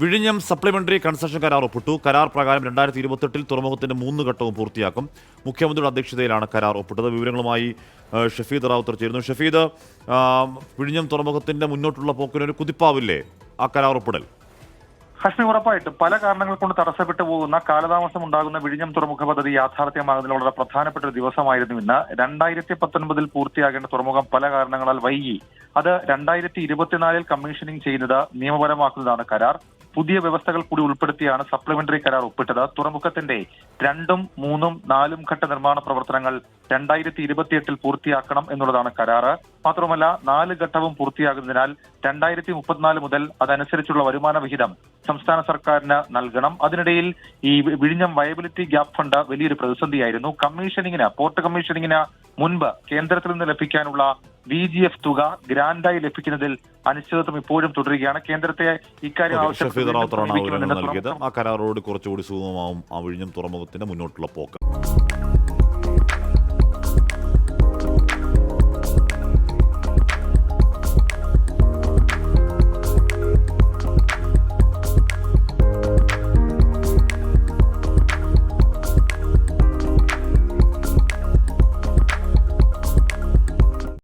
വിഴിഞ്ഞം supplementary concession കരാർ ഒപ്പിട്ടു. കരാർ പ്രകാരം രണ്ടായിരത്തി ഇരുപത്തെട്ടിൽ തുറമുഖത്തിന്റെ മൂന്ന് ഘട്ടവും പൂർത്തിയാക്കും. മുഖ്യമന്ത്രിയുടെ അധ്യക്ഷതയിലാണ് കരാർ ഒപ്പിട്ടത്. വിവരങ്ങളുമായി ഷഫീദ് റാവുത്തർ ചേരുന്നു. ഷഫീദ് വിഴിഞ്ഞം തുറമുഖത്തിന്റെ മുന്നോട്ടുള്ള പോക്കിനൊരു കുതിപ്പാവില്ലേ ആ കരാർ ഒപ്പിടൽ? ഹഷ്മി ഉറപ്പായിട്ടും. പല കാരണങ്ങൾ കൊണ്ട് തടസ്സപ്പെട്ടു പോകുന്ന കാലതാമസം ഉണ്ടാകുന്ന വിഴിഞ്ഞം തുറമുഖ പദ്ധതി യാഥാർത്ഥ്യമാകുന്നതിൽ വളരെ പ്രധാനപ്പെട്ട ഒരു ദിവസമായിരുന്നു ഇന്ന്. രണ്ടായിരത്തി പത്തൊൻപതിൽ പൂർത്തിയാകേണ്ട തുറമുഖം പല കാരണങ്ങളാൽ വൈകി. അത് രണ്ടായിരത്തി ഇരുപത്തിനാലിൽ കമ്മീഷനിങ് ചെയ്യുന്നത് നിയമപരമാക്കുന്നതാണ് കരാർ. പുതിയ വ്യവസ്ഥകൾ കൂടി ഉൾപ്പെടുത്തിയാണ് സപ്ലിമെന്ററി കരാർ ഒപ്പിട്ടത്. തുറമുഖത്തിന്റെ രണ്ടും മൂന്നും നാലും ഘട്ട നിർമ്മാണ പ്രവർത്തനങ്ങൾ രണ്ടായിരത്തി ഇരുപത്തിയെട്ടിൽ പൂർത്തിയാക്കണം എന്നുള്ളതാണ് കരാറ്. മാത്രമല്ല നാല് ഘട്ടവും പൂർത്തിയാകുന്നതിനാൽ രണ്ടായിരത്തി മുപ്പത്തിനാല് മുതൽ അതനുസരിച്ചുള്ള വരുമാന വിഹിതം സംസ്ഥാന സർക്കാരിന് നൽകണം. അതിനിടയിൽ ഈ വിഴിഞ്ഞം വയബിലിറ്റി ഗ്യാപ് ഫണ്ട് വലിയൊരു പ്രതിസന്ധിയായിരുന്നു. കമ്മീഷനിങ്ങിന് പോർട്ട് കമ്മീഷനിങ്ങിന് മുൻപ് കേന്ദ്രത്തിൽ നിന്ന് ലഭിക്കാനുള്ള വി ജി എഫ് തുക ഗ്രാൻഡായി ലഭിക്കുന്നതിൽ അനിശ്ചിതത്വം ഇപ്പോഴും തുടരുകയാണ്. കേന്ദ്രത്തെ ഇക്കാര്യം റാവുത്തറാണ് ആ കരാറോട് കുറച്ചുകൂടി സുഗമമാവും. ആ വിഴിഞ്ഞം തുറമുഖത്തിന്റെ മുന്നോട്ടുള്ള പോക്ക്.